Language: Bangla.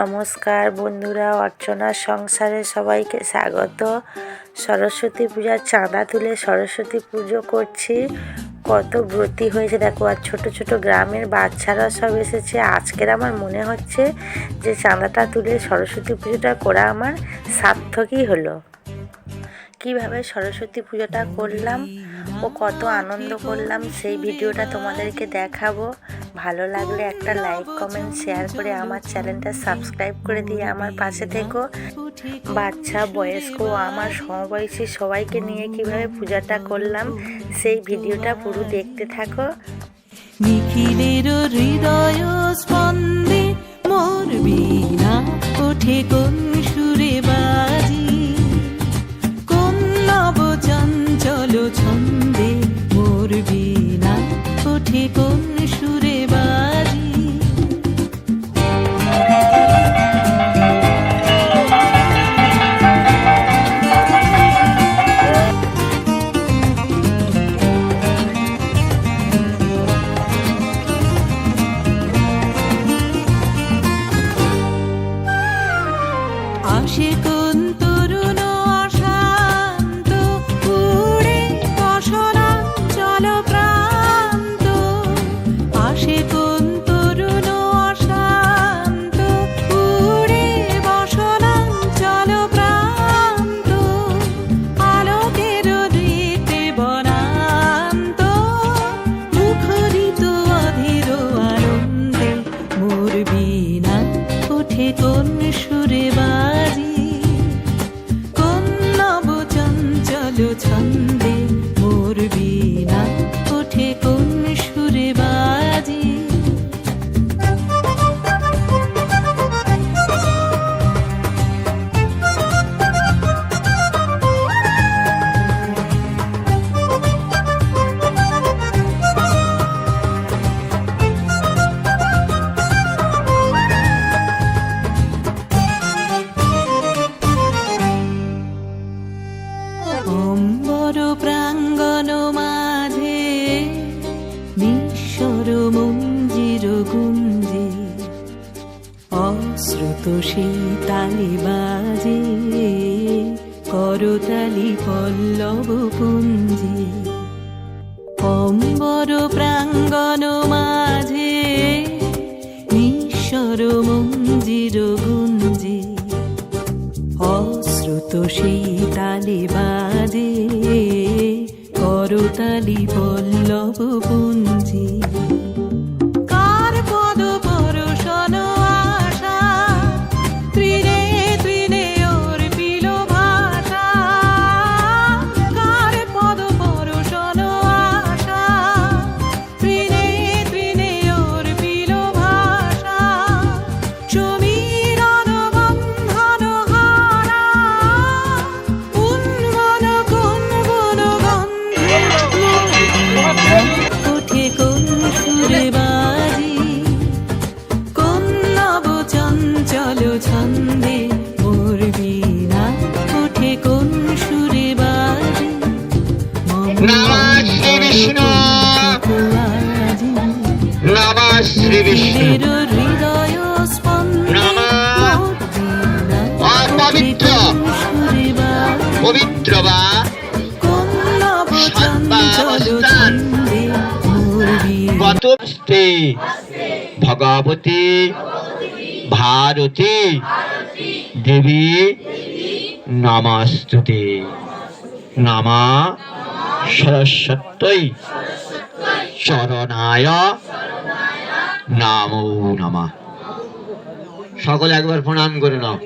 নমস্কার বন্ধুরা অর্চনার সংসারে সবাইকে স্বাগত। সরস্বতী পূজার চাঁদা তুলে সরস্বতী পুজো করছি। কত ব্রতী হয়েছে, দেখো, আর ছোট ছোট গ্রামের বাচ্চারা সব এসেছে। আজকের আমার মনে হচ্ছে যে চাঁদাটা তুলে সরস্বতী পুজোটা করা আমার সার্থকই হলো। কীভাবে সরস্বতী পুজোটা করলাম ও কত আনন্দ করলাম, সেই ভিডিওটা তোমাদেরকে দেখাবো। ভালো লাগলে একটা লাইক কমেন্ট শেয়ার করে আমার চ্যানেলটা সাবস্ক্রাইব করে দিয়ে আমার পাশে থেকো। বাচ্চা, বয়স্ক, আমার সমবয়সী সবাইকে নিয়ে কীভাবে পূজাটা করলাম, সেই ভিডিওটা পুরো দেখতে থাকো। নিখিলের হৃদয় স্পন্দে মোর বীণা ওঠে কোন সুরে বাজি ওঠে মঞ্জির গুঞ্জে, অশ্রুত সেই বাজে, করতালি পল্লব পুঞ্জে। অম্বর প্রাঙ্গণ মাঝে, নিঃস্বর মঞ্জির গুঞ্জে, অশ্রুত সেই বাজে, করতালি পল্লব পুঞ্জি। নমঃ শ্রী বিষ্ণু। নমঃ শ্রী বিষ্ণু অপবিত্র। পবিত্র বা ভগবতী ভারতী দেবী নমস্তুতে নমা সরস্বত্যই চরণায় নাম নমা। সকলে একবার প্রণাম করে নাও।